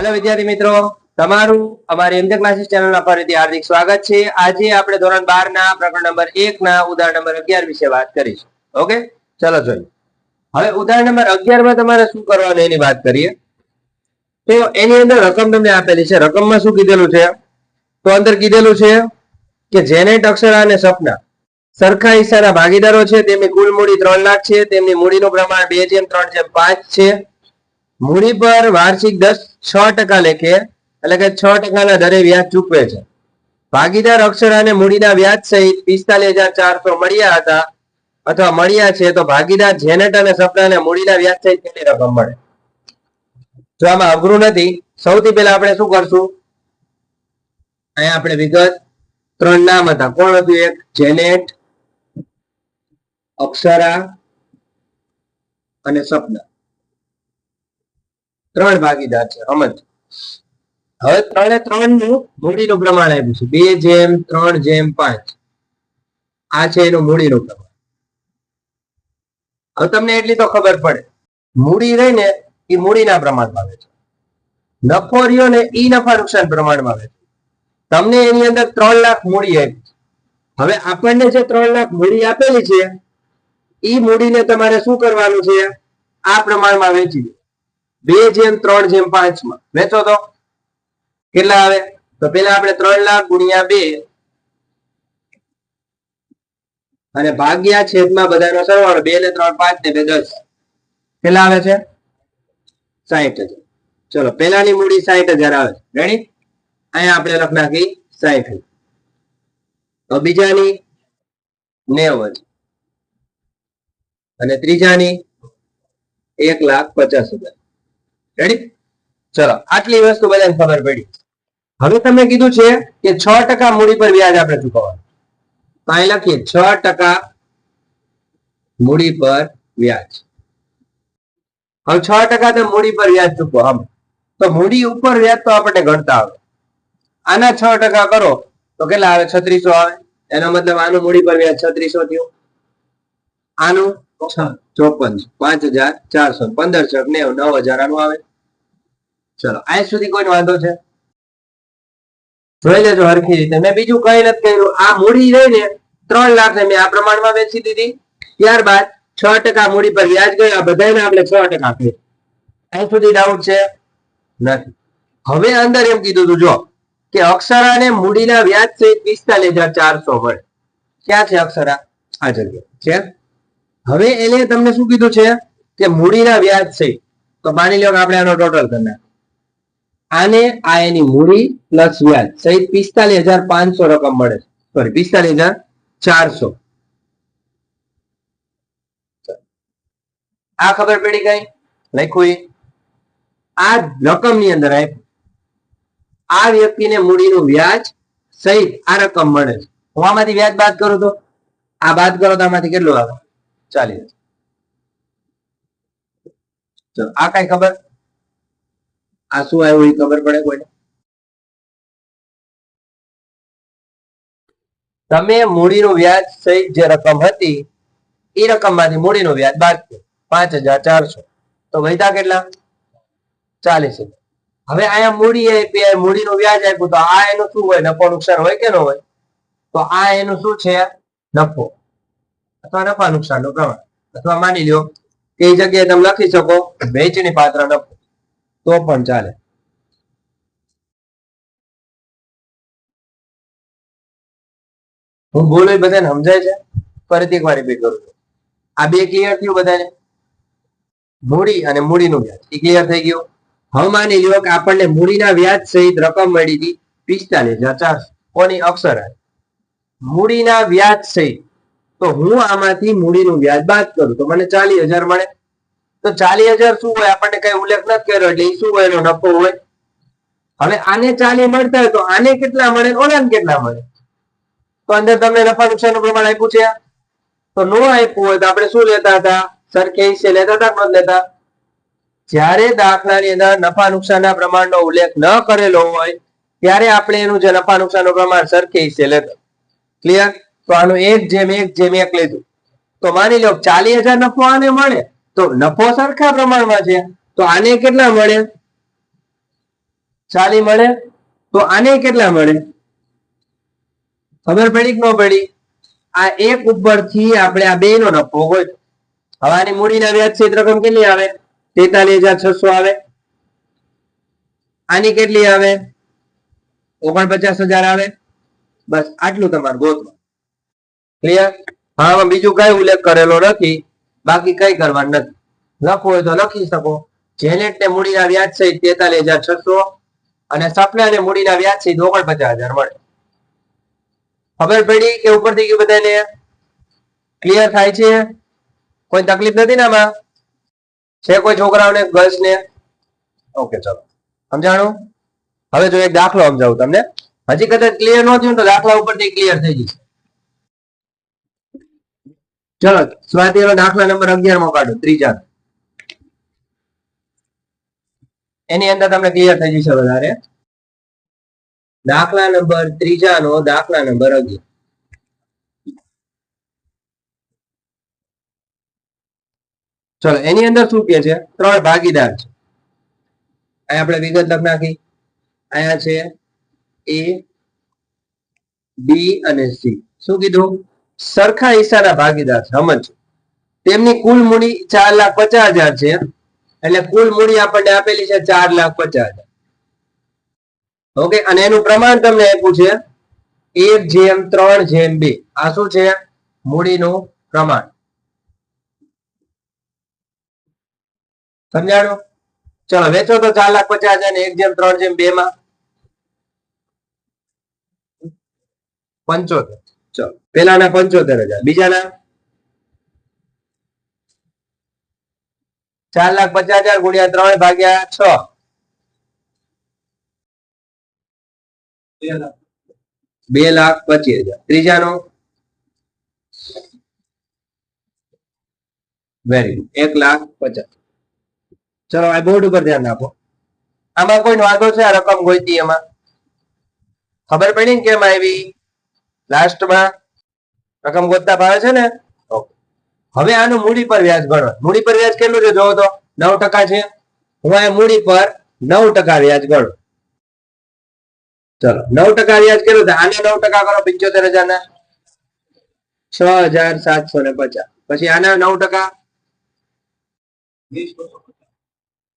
Hello વિદ્યાર્થી મિત્રો. તમારું અમારી એમજે ક્લાસીસ ચેનલના ફરીથી હાર્દિક સ્વાગત છે. આજે આપણે ધોરણ બાર ના પ્રકરણ નંબર એક ના ઉદાહરણ નંબર અગિયાર વિશે વાત કરીશું. ઓકે ચલો જોઈએ. હવે ઉદાહરણ નંબર અગિયારમાં તમારે શું કરવાનું એની વાત કરીએ. તો એની અંદર રકમ તમને આપેલી છે. રકમમાં શું કીધેલું છે? તો અંદર કીધેલું છે કે જેનેટ અક્ષરા અને સપના સરખા હિસ્સાના ભાગીદારો છે. તેમની કુલ મૂડી ત્રણ લાખ છે. તેમની મૂડીનું પ્રમાણ બે જેમ, ત્રણ જેમ પાંચ છે. મૂડી પર વાર્ષિક દસ છ ટકા લેખે, એટલે કે છ ટકાના દરે વ્યાજ ચૂકવે છે. ભાગીદાર અક્ષર અને મૂડીના વ્યાજ સહિત પિસ્તાલીસ હજાર ચારસો મળ્યા હતા, અથવા મળ્યા છે, તો ભાગીદાર જેનેટ અને સપનાને મૂડીના વ્યાજ સહિત કેટલી રકમ મળે? જો આમાં અઘરું નથી, સૌથી પહેલા આપણે શું કરશું? અહીંયા આપણે વિગત ત્રણ નામ હતા. કોણ હતું એક? જેનેટ અક્ષરા અને સપના. ત્રણ ભાગીદાર છે, સમજ? હવે ત્રણે ત્રણનું મૂડીનું પ્રમાણ આપ્યું છે. બે જેમ, ત્રણ જેમ, પાંચ. આ છે એનું મૂડીનું પ્રમાણ. હવે તમને એટલી તો ખબર પડે. મૂડી રહી ને એ મૂડીના પ્રમાણમાં આવે છે. નફો રહ્યો ને એ નફા નુકસાન પ્રમાણમાં આવે છે. તમને એની અંદર ત્રણ લાખ મૂડી આપી. હવે આપણને જે ત્રણ લાખ મૂડી આપેલી છે એ મૂડીને તમારે શું કરવાનું છે? આ પ્રમાણમાં વેચી દો. બે જેમ ત્રણ જેમ પાંચમાં વેચો તો. કેટલા આવે? તો પેલા આપણે ત્રણ લાખ ગુણ્યા બે. અને ભાગ્યા છેદમાં બધાનો સરવાળો બે ને ત્રણ પાંચ ને બે દસ. કેટલા આવે છે? સાહીઠ હજાર. ચલો પેલાની મૂડી સાહીઠ હજાર આવે. છે રેડી અહીંયા આપણે લખ નાખી સાહીઠ તો બીજાની નેવ અને ત્રીજાની એક લાખ પચાસ હજાર. રેડી ચલો, આટલી વસ્તુ બધાને ખબર પડી. હવે તમે કીધું છે કે છ ટકા મૂડી પર વ્યાજ આપણે ચૂકવવાનું. તો અહીં લખીએ, છ ટકા મૂડી પર વ્યાજ. હવે છ ટકા તો મૂડી પર વ્યાજ ચૂકવો આમ તો મૂડી ઉપર વ્યાજ તો આપણને ગણતા આવે. આના છ ટકા કરો, તો કેટલા આવે? છત્રીસો આવે. એનો મતલબ આનું મૂડી પર વ્યાજ છત્રીસો થયું. આનું ચોપન, પાંચ હજાર ચારસો, પંદર છ નેવું, નવ હજાર આનું આવે. ચલો, આજ સુધી કોઈ વાંધો છે? જોઈ લેજો હરખી રીતે. મેં બીજું કઈ નથી કર્યું. આ મૂડી રહી ને, ત્રણ લાખ ને મેં આ પ્રમાણમાં વેચી દીધી. ત્યારબાદ છ ટકા મૂડી પર વ્યાજ ગયું. આ બધાને આપણે છ ટકા આપીએ આજ સુધી ડાઉટ છે? નથી. હવે અંદર એમ કીધું તું, જો, કે અક્ષરાને મૂડીના વ્યાજ સહિત પિસ્તાલીસ હજાર ચારસો મળે ક્યાં છે અક્ષરા? આ જગ્યા છે હવે એને તમને શું કીધું છે? કે મૂડીના વ્યાજ સહિત તો માની લો કે આપણે આનો ટોટલ કરી. આને આ એની મૂડી પ્લસ વ્યાજ. સહિત પિસ્તાલીસ હજાર પાંચસો રકમ મળે છે. સોરી પિસ્તાલીસ હજાર ચારસો. આ ખબર પડી ગઈ લખ્યું? આ રકમની અંદર આ વ્યક્તિને મૂડીનું વ્યાજ સહિત આ રકમ મળે છે. હું આમાંથી વ્યાજ બાદ કરું તો? આ બાદ કરો તો આમાંથી કેટલું આવે? ચલો આ કઈ ખબર? આ શું આવ્યું એ ખબર પડે કોઈને? તમે મૂડીનું વ્યાજ સહિત જે રકમ હતી, એ રકમમાંથી મૂડીનું વ્યાજ બાદ પાંચ હજાર ચારસો. તો વધ્યા કેટલા? ચાલીસ હવે અહીંયા મૂડી આપી વ્યાજ આપ્યું, તો આ એનું શું હોય? નફો નુકસાન હોય કે ન હોય? તો આ એનું શું છે? નફો. અથવા નફા નુકસાન નો પ્રમાણ. અથવા માની લ્યો કે એ જગ્યાએ તમે લખી શકો, વેચણી પાત્ર નફો. તો પણ ચાલે. હું બોલું બધાને સમજાય છે? ફરીથી એકવાર રિપીટ કરું છું. આ બે ક્લિયર થયું બધાને? મૂડી અને મૂડીનું વ્યાજ. એ ક્લિયર થઈ ગયું? હવે માની લ્યો કે આપણને મૂડીના વ્યાજ સહિત રકમ મળી હતી પિસ્તાલીસ હજાર ચારસો. કોની અક્ષર મૂડીના વ્યાજ સહિત. તો હું આમાંથી મૂડીનું વ્યાજ બાદ કરું? તો મને ચાલીસ હજાર મળે. તો ચાલીસ હજાર શું હોય? આપણને કઈ ઉલ્લેખ નથી કર્યો એટલે શું હોય એનો નફો હોય? હવે આને ચાલી મળતા હોય તો આને કેટલા મળે? ને ઓલાને કેટલા મળે? તો અંદર તમને નફા નુકસાન પ્રમાણ આપ્યું છે તો નો આપ્યું હોય તો આપણે શું લેતા હતા? સરખે હિસ્સે લેતા હતા કે લેતા? જ્યારે દાખલાની અંદર નફા નુકસાનના પ્રમાણનો ઉલ્લેખ ન કરેલો હોય, ત્યારે આપણે એનું જે નફા નુકસાનનું પ્રમાણ સરખે હિસ્સે લેતા. ક્લિયર તો આનું એક જેમ એક જેમ એક લીધું. તો માની લો ચાલીસ હજાર નફો આને મળે. તો નફો સરખા પ્રમાણમાં છે. તો આને કેટલા મળે? ચાલી મળે? તો આને કેટલા મળે? ખબર પડી કે ન પડી? આ એક ઉપરથી આપણે આ બે નો નફો હોય. હવાની મૂડીના વ્યાજ સહિત રકમ કેટલી આવે? તેતાલીસ હજાર છસો આવે. આની કેટલી આવે? ઓગણપચાસ હજાર આવે. બસ, આટલું તમારું ગોતવા. ક્લિયર હા બીજું કઈ ઉલ્લેખ કરેલો નથી. બાકી કઈ કરવાનું નથી. લખવું હોય તો લખી શકો. જેનેટ ને મૂડીના વ્યાજ સહિત તેતાલીસ હજાર છસો અને સપના ને મૂડીના વ્યાજ સહિત ઓગણપચાસ હજાર મળે. ખબર પડી કે ઉપરથી કે બધાને? ક્લિયર થાય છે? કોઈ તકલીફ નથી ને આમાં? છે કોઈ છોકરાઓને ગર્લ્સ ને? ઓકે ચલો. સમજાણું? હવે જો એક દાખલો સમજાવું તમને. હજી કદાચ ક્લિયર ન થયું તો દાખલા ઉપરથી ક્લિયર થઈ જશે. ચલો સ્વાધ્યાયનો દાખલા નંબર અગિયારમાં કાઢો ત્રીજા. એની અંદર તમને ક્લિયર થઈ જશે વધારે. દાખલા નંબર ત્રીજા નો દાખલા નંબર અગિયાર. ચલો, એની અંદર શું કે છે? ત્રણ ભાગીદાર છે. અહીંયા આપણે વિગત લખ નાખી. અહીંયા છે એ, બી અને સી. શું કીધું? સરખા હિસ્સાના ભાગીદાર છે સમજ તેમની કુલ મૂડી ચાર લાખ પચાસ હજાર છે. એટલે કુલ મૂડી આપણને આપેલી છે ચાર લાખ પચાસ હજાર. ઓકે, અને એનું પ્રમાણ તમને આપ્યું છે એક જેમ ત્રણ જેમ બે. આ શું છે? મૂડીનું પ્રમાણ. સમજાણું? ચલો, વેચો તો ચાર લાખ પચાસ હજાર એક જેમ ત્રણ જેમ બે માં પંચોતેર. પેલાના પંચોતેર હજાર. બીજાના? ચાર લાખ પચાસ હજાર ગુણ્યા ત્રણ ભાગ્યા છ. બે લાખ. પચીસ હજાર. ત્રીજાનો? વેરી ગુડ એક લાખ પચાસ. ચલો બોર્ડ ઉપર ધ્યાન આપો. આમાં કોઈ વાંધો છે? આ રકમ ગોઈતી એમાં? ખબર પડી ને કેમ આવી? લાસ્ટમાં રકમ ગોતતા ભાવે છે ને? હવે આનું મૂડી પર વ્યાજ ગણો મૂડી પર વ્યાજ કેટલું છે જોવો તો? નવ ટકા છે. હું આ મૂડી પર નવ ટકા વ્યાજ ગણો ચલો, નવ ટકા વ્યાજ કેટલું થાય? આને નવ ટકા કરો, પંચોતેર હજાર ના છ હજાર સાતસો ને પચાસ. પછી આના નવ ટકા?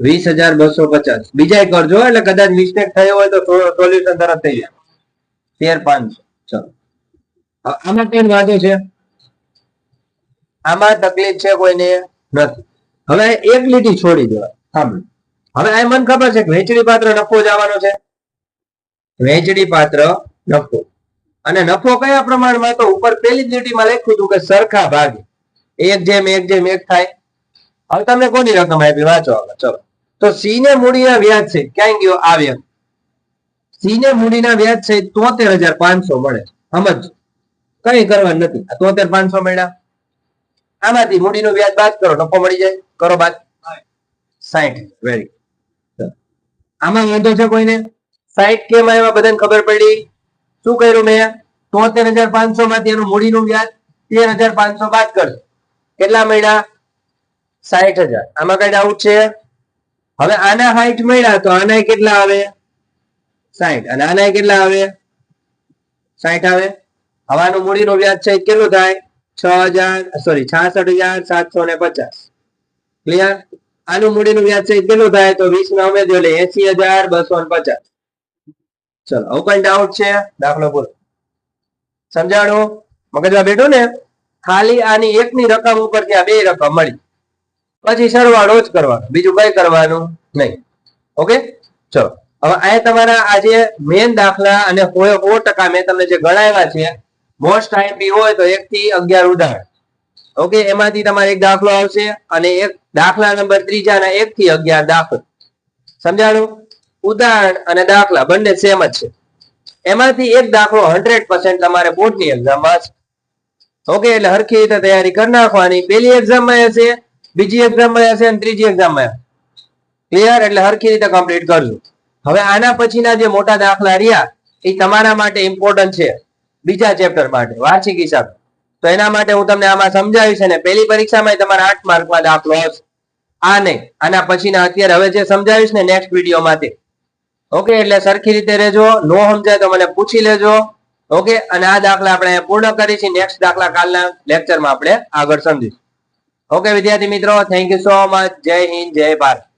વીસ હજાર બસો પચાસ. બીજા કરજો એટલે કદાચ મિસ્ટેક થયો હોય તો સોલ્યુશન તરત થઈ જાય. તેર પાંચસો. ચલો. આમાં કઈ વાંધો છે. આમાં તકલીફ છે કોઈને નથી. હવે એક લીટી છોડી દેવાય સાંભળો. હવે આ મને ખબર છે કે વહેંચણી પાત્ર નફો જવાનો છે. વેચડી પાત્ર નફો. અને નફો કયા પ્રમાણમાં? તો ઉપર પેલી જ લીટીમાં લખ્યું હતું કે સરખા ભાગે. એક જેમ એક જેમ, એક થાય. હવે તમને કોની રકમ આપી? વાંચો હવે ચલો. તો સી ને મૂડીના વ્યાજ છે. ક્યાં ગયો? આવ્યો સી ને મૂડીના વ્યાજ છે તોતેર હજાર પાંચસો મળે. સમજ કઈ કરવાનું નથી. તોતેર પાંચસો મળ્યા. આમાંથી મૂડીનું વ્યાજ બાદ કરો, નફો મળી જાય. કરો બાદ. સાઈઠ. વેરી આમાં વાંધો છે કોઈને? સાઈઠ કેમ આવ્યા? બધાને ખબર પડી. શું કર્યું મેં? તોતેર હજાર પાંચસો માંથી એનું મૂડીનું વ્યાજ તેર હજાર પાંચસો બાદ કરજો. કેટલા મળ્યા? સાઈઠ હજાર. આમાં કઈ ડાઉટ છે? હવે આના હાઈટ મળ્યા તો આના કેટલા આવે? સાઈઠ. અને આના કેટલા આવે? સાઈઠ આવે? હવાનું મૂડીનું વ્યાજ છે કેટલું થાય? છ હજાર સોરી છાસઠ હજાર સાતસો ને પચાસ. ક્લિયર આનું મૂડીનું વ્યાજ છે કેટલું થાય? તો વીસ ને અમે એટલે એસી હજાર બસો ને પચાસ. ચલો, હવે કઈ ડાઉટ છે? દાખલો બોલો. સમજાણું? મગજમાં બેઠું ને? ખાલી આની એકની રકમ ઉપર ત્યાં બે રકમ મળી. પછી સરવાળો જ કરવાનો, બીજું કઈ કરવાનું નહીં. ઓકે ચલો. હવે અહીંયા તમારા આજે મેન દાખલા અને સો સો ટકા મેં તમને જે ગણાવ્યા છે મોસ્ટ આઈએમપી હોય તો એક થી અગિયાર ઉદાહરણ ઓકે એમાંથી તમારે એક દાખલો આવશે અને એક દાખલા નંબર ત્રીજાના એક થી અગિયાર દાખલો. સમજાણું? ઉદાહરણ અને દાખલા બંને સેમ જ છે. એમાંથી એક દાખલો હંડ્રેડ પર્સન્ટ તમારે બોર્ડની એક્ઝામમાં છે ઓકે એટલે હરખી રીતે તૈયારી કરી નાખવાની. પેલી એક્ઝામમાં હશે, બીજી એક્ઝામમાં હશે અને ત્રીજી એક્ઝામમાં ક્લિયર એટલે હરખી રીતે કમ્પ્લીટ કરજો. હવે આના પછીના જે મોટા દાખલા રહ્યા, એ તમારા માટે ઇમ્પોર્ટન્ટ છે. બીજા ચેપ્ટર માટે, વાર્ષિક હિસાબ. તો એના માટે હું તમને આમાં સમજાવીશ અને પહેલી પરીક્ષામાં તમારા આઠ માર્કમાં દાખલો હશે આ નહીં, આના પછીના અત્યારે હવે જે સમજાવીશ ને નેક્સ્ટ વિડીયોમાં તે ઓકે એટલે સરખી રીતે રહેજો, નો સમજાય તો મને પૂછી લેજો. ઓકે અને આ દાખલા આપણે પૂર્ણ કરીશું નેક્સ્ટ દાખલા કાલના લેક્ચરમાં આપણે આગળ સમજીશું. ઓકે વિદ્યાર્થી મિત્રો થેન્ક યુ સો મચ જય હિન્દ, જય ભારત.